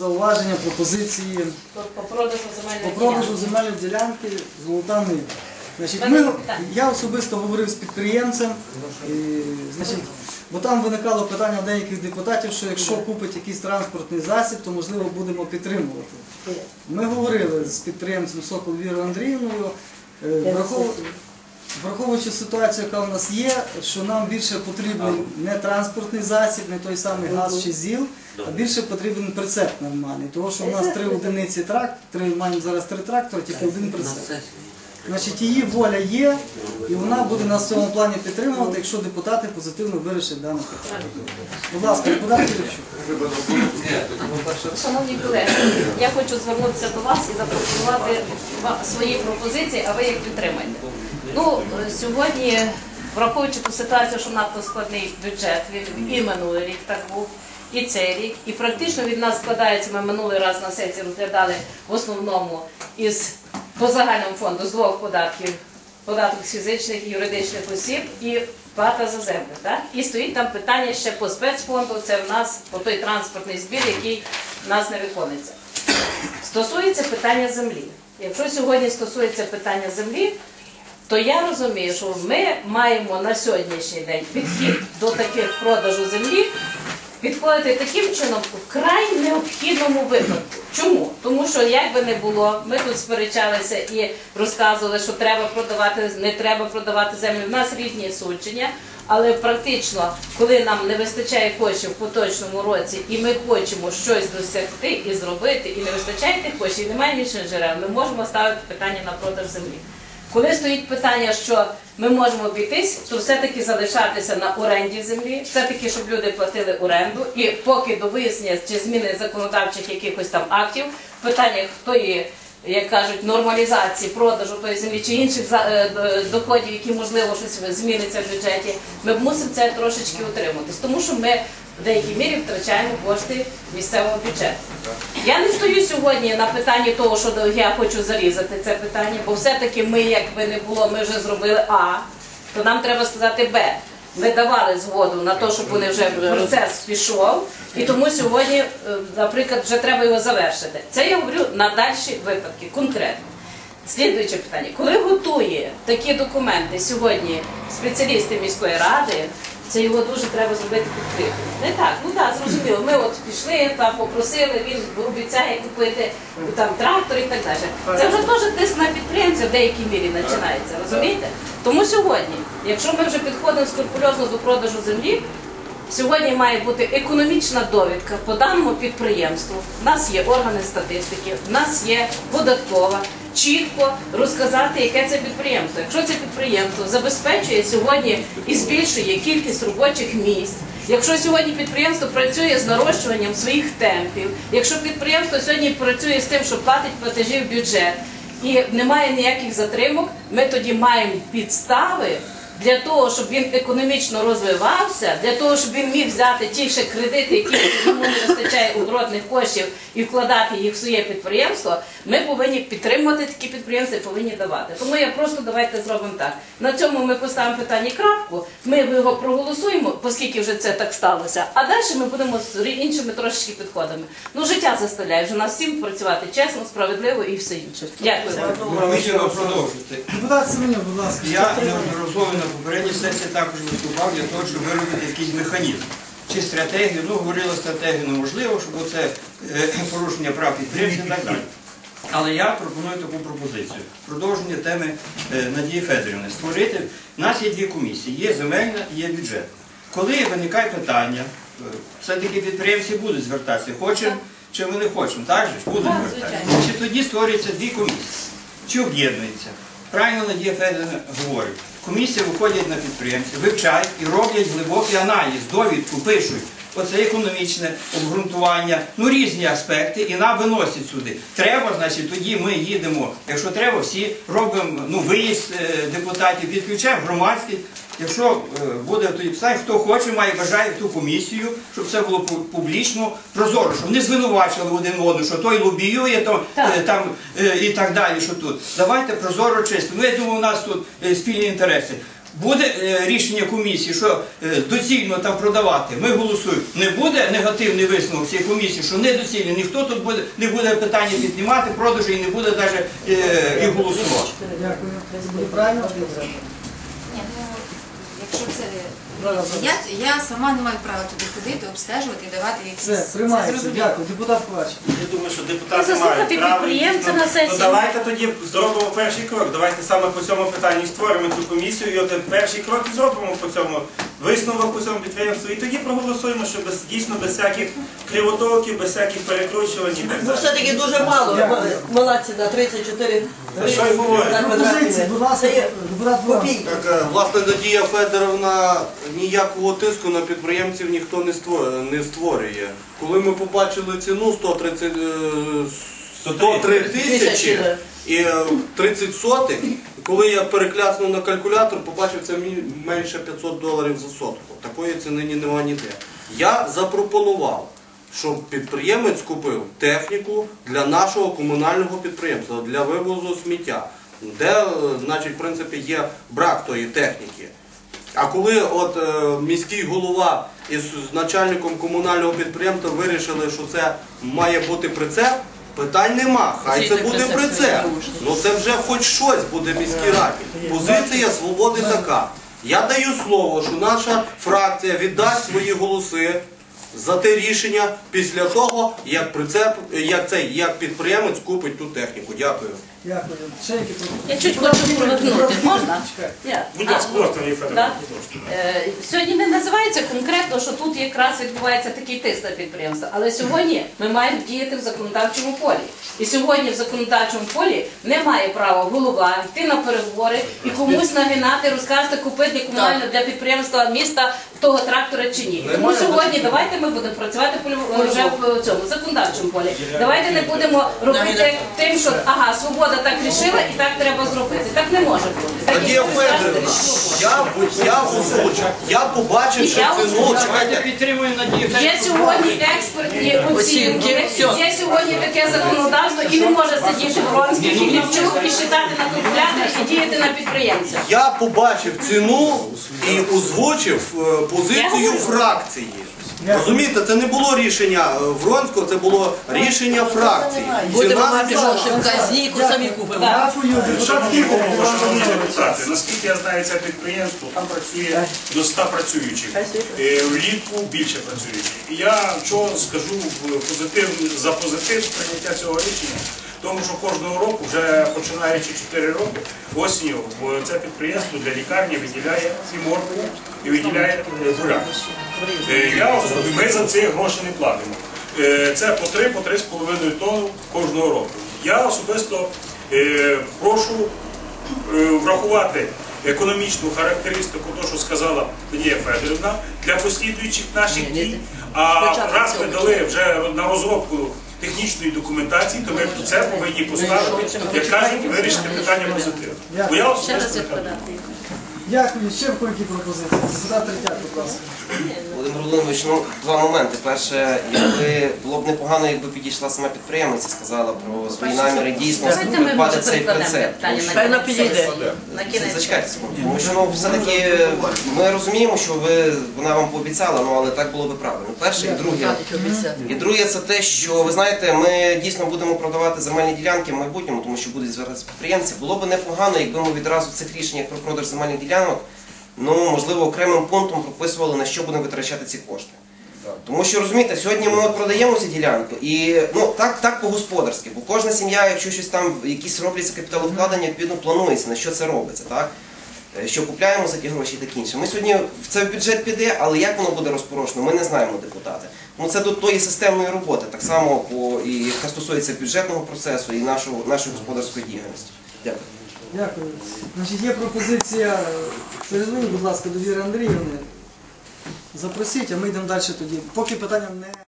Зауваження, пропозиції. По продажу земельної по продажу ділянки. земельної ділянки золота нива. Значить, ми, я особисто говорив з підприємцем, і, значить, бо там виникало питання у деяких депутатів, що якщо купить якийсь транспортний засіб, то можливо будемо підтримувати. Ми говорили з підприємцем Сокол Вірою Андріївною, е, врахов- Враховуючи ситуацію, яка у нас є, що нам більше потрібен не транспортний засіб, не той самий газ чи ЗІЛ, а більше потрібен прицеп нормальний. Тому що у нас три одиниці трак, три маємо зараз три трактори, тільки один прицеп. Значить, її воля є, і вона буде нас в цьому плані підтримувати, якщо депутати позитивно вирішать дане питання. Будь ласка, депутат Киричук. Шановні колеги, я хочу звернутися до вас і запропонувати свої пропозиції, а ви їх підтримаєте. Ну, е, сьогодні, враховуючи ту ситуацію, що надто складний бюджет, він і минулий рік так був, і цей рік, і практично від нас складається, ми минулий раз на сесії розглядали в основному із по загальному фонду з двох податків. Податок з фізичних і юридичних осіб і плата за землю. Так? І стоїть там питання ще по спецфонду, це в нас по той транспортний збір, який в нас не виконується. Стосується питання землі. Якщо сьогодні стосується питання землі, то я розумію, що ми маємо на сьогоднішній день підхід до таких продажу землі підходити таким чином в край необхідному випадку. Чому? Тому що як би не було, ми тут сперечалися і розказували, що треба продавати, не треба продавати землю. У нас різні судження. Але практично, коли нам не вистачає коштів в поточному році, і ми хочемо щось досягти і зробити, і не вистачає тих коштів, і немає інших джерел, ми можемо ставити питання на продаж землі. Коли стоїть питання, що ми можемо обійтись, то все-таки залишатися на оренді землі, все-таки, щоб люди платили оренду, і поки до вияснення чи зміни законодавчих якихось там актів, питання, хто тої, як кажуть, нормалізації продажу тої землі чи інших е, доходів, які можливо щось зміниться в бюджеті, ми мусимо це трошечки утриматись, тому що ми в деякій мірі втрачаємо кошти місцевого бюджету. Я не стою сьогодні на питанні того, що я хочу зарізати це питання, бо все-таки ми, як би не було, ми вже зробили А, то нам треба сказати Б. Ми давали згоду на те, щоб вони вже процес пішов, і тому сьогодні, е, наприклад, вже треба його завершити. Це я говорю на дальші випадки, конкретно. Слідуюче питання. Коли готує такі документи сьогодні спеціалісти міської ради, це його дуже треба зробити відкрито. Не так, ну так, зрозуміло. Ми от пішли, там попросили, він обіцяє купити там трактор і так далі. Це вже теж тиск на підприємця в деякій мірі починається, розумієте? Тому сьогодні, якщо ми вже підходимо скрупульозно до продажу землі, Сьогодні має бути економічна довідка по даному підприємству. У нас є органи статистики, в нас є податкова. Чітко розказати, яке це підприємство. Якщо це підприємство забезпечує сьогодні і збільшує кількість робочих місць, якщо сьогодні підприємство працює з нарощуванням своїх темпів, якщо підприємство сьогодні працює з тим, що платить платежі в бюджет і немає ніяких затримок, ми тоді маємо підстави для того, щоб він економічно розвивався, для того, щоб він міг взяти ті ще кредити, які йому не вистачає угротних коштів, і вкладати їх в своє підприємство, ми повинні підтримувати такі підприємства і повинні давати. Тому я просто давайте зробимо так. На цьому ми поставимо питання крапку, ми його проголосуємо, оскільки вже це так сталося. А далі ми будемо з іншими трошечки підходами. Ну, життя заставляє вже нас всім працювати чесно, справедливо і все інше. Дякую. Ми ще продовжити. Депутат Семенюк, будь ласка. Я неодноразово на попередній сесії також виступав для того, щоб виробити якийсь механізм. Чи стратегію, ну говорили стратегію неможливо, щоб оце е, порушення прав підприємців і так далі. Але я пропоную таку пропозицію. Продовження теми е, Надії Федорівни. Створити. У нас є дві комісії, є земельна і є бюджет. Коли виникає питання, е, все-таки підприємці будуть звертатися, хочемо чи ми не хочемо, так же ж будуть звертатися. Чи тоді створюються дві комісії? Чи об'єднуються? Правильно Надія Федорівна говорить. Комісії виходять на підприємці, вивчають і роблять глибокий аналіз, довідку, пишуть. Оце економічне обґрунтування, ну різні аспекти, і нам виносять сюди. Треба, значить, тоді ми їдемо. Якщо треба, всі робимо ну, виїзд е, депутатів, відключаємо громадськість. Якщо е, буде тоді писати, хто хоче, має бажає ту комісію, щоб це було публічно, прозоро, щоб не звинувачили один одного, що той лобіює, то Так. е, там і так далі, що тут. Давайте прозоро чисто. Ну, я думаю, у нас тут спільні інтереси. Буде е, рішення комісії, що е, доцільно там продавати, ми голосуємо. Не буде негативний висновок цієї комісії, що недоцільно, ніхто тут буде, не буде питання піднімати продажу і не буде навіть е, і голосувати. Дякую. Правильно? Ні, ну, якщо це... Я, я сама не маю права туди ходити, обстежувати і давати якісь... Все, приймається. зрозуміло. Дякую. Депутат плаче. Я думаю, що депутати Заслухати мають право. підприємця на сесії. То давайте тоді зробимо перший крок. Давайте саме по цьому питанню створимо цю комісію і от перший крок і зробимо по цьому висновок по цьому підприємству. І тоді проголосуємо, що без дійсно без всяких кривотолків, без всяких перекручувань і так Ну далі. все-таки дуже мало. Мала ціна 34 Та що й говорить? на Пропозиції, квадратний будь ласка, Це є депутат Ворон. копійки. Так, е, власне, Надія Федоровна ніякого тиску на підприємців ніхто не створює. Не створює. Коли ми побачили ціну 130, е, 103 тисячі Тисячі, і е, 30 сотих, коли я перекляснув на калькулятор, побачив це менше 500 доларів за сотку. Такої ціни ні нема ніде. Я запропонував, щоб підприємець купив техніку для нашого комунального підприємства, для вивозу сміття, де, е, значить, в принципі, є брак тої техніки. А коли от е, міський голова із начальником комунального підприємства вирішили, що це має бути прицеп, питань нема. Хай це буде при це. Ну це вже хоч щось буде міській раді. Позиція свободи така. Я даю слово, що наша фракція віддасть свої голоси за те рішення після того, як прицеп, як цей, як підприємець купить ту техніку. Дякую. Дякую. Ще які? Я чуть хочу повернути. Можна? Я. Будь ласка, ну, Антоній да. Е, Сьогодні не називається конкретно, що тут якраз відбувається такий тиск на підприємство. Але сьогодні ми маємо діяти в законодавчому полі. І сьогодні в законодавчому полі не має права голова йти на переговори і комусь нагинати, розказати, купити комунально для підприємства міста того трактора чи ні. Тому сьогодні давайте ми будемо працювати полю- вже в цьому законодавчому полі. Давайте не будемо робити тим, що ага, свобода так рішила і так треба зробити. Так не може бути. Так Надія скаже, Федорівна, я, я озвучив, я побачив, що Я ціну, озвучила. чекайте, Підтримую Надію. Є сьогодні експертні оцінки, є сьогодні таке законодавство і не може сидіти Вронський і Лівчук і считати на калькуляторі і діяти на підприємця. Я побачив ціну і озвучив е, позицію фракції. Розумієте, це не було рішення е, Вронського, це було рішення фракції. Будемо мати казні, яку самі купимо. Наскільки я знаю, це підприємство, там працює до 100 працюючих. Е, Влітку більше працюючих. І я що скажу позитив, за позитив прийняття цього рішення, тому що кожного року, вже починаючи 4 роки, осінню це підприємство для лікарні виділяє і моркву, і виділяє е, буряк. Е, Я особисто, ми за це гроші не платимо. Е, Це по 3 по 3,5 тонн кожного року. Я особисто е, прошу врахувати економічну характеристику, того, що сказала Надія Федорівна, для послідуючих наших дій. А раз ми дали вже на розробку технічної документації, то ми це повинні поставити, як кажуть, вирішити питання позитивно. Бо я особисто. Дякую. Ще в які пропозиції? Депутат Третяк, будь ласка. Володимир Володимирович, ну два моменти. Перше, якби було б непогано, якби підійшла сама підприємниця, сказала про свої наміри дійсно ми цей прицеп. Тому на Хай підійде. Зачекайте секунду. Тому що ну все-таки ми розуміємо, що ви вона вам пообіцяла, ну але так було би правильно. Перше і друге. І друге, це те, що ви знаєте, ми дійсно будемо продавати земельні ділянки в майбутньому, тому що будуть звертатися підприємці. Було б непогано, якби ми відразу в цих рішеннях про продаж земельних ділянок, ну можливо, окремим пунктом прописували, на що будемо витрачати ці кошти. Тому що розумієте, сьогодні ми от продаємо цю ділянку, і ну так, так по-господарськи, бо кожна сім'я, якщо щось там якісь робляться капіталовкладення, відповідно планується, на що це робиться, так? Е, Що купляємо за ті гроші і таке інше. Ми сьогодні в це в бюджет піде, але як воно буде розпорошено, ми не знаємо депутати. Ну це до тої системної роботи, так само по і яка стосується бюджетного процесу і нашого нашої господарської діяльності. Дякую. Дякую. Значить, є пропозиція. Перезвоніть, будь ласка, до Віри Андріївни. Запросіть, а ми йдемо далі тоді. Поки питання не.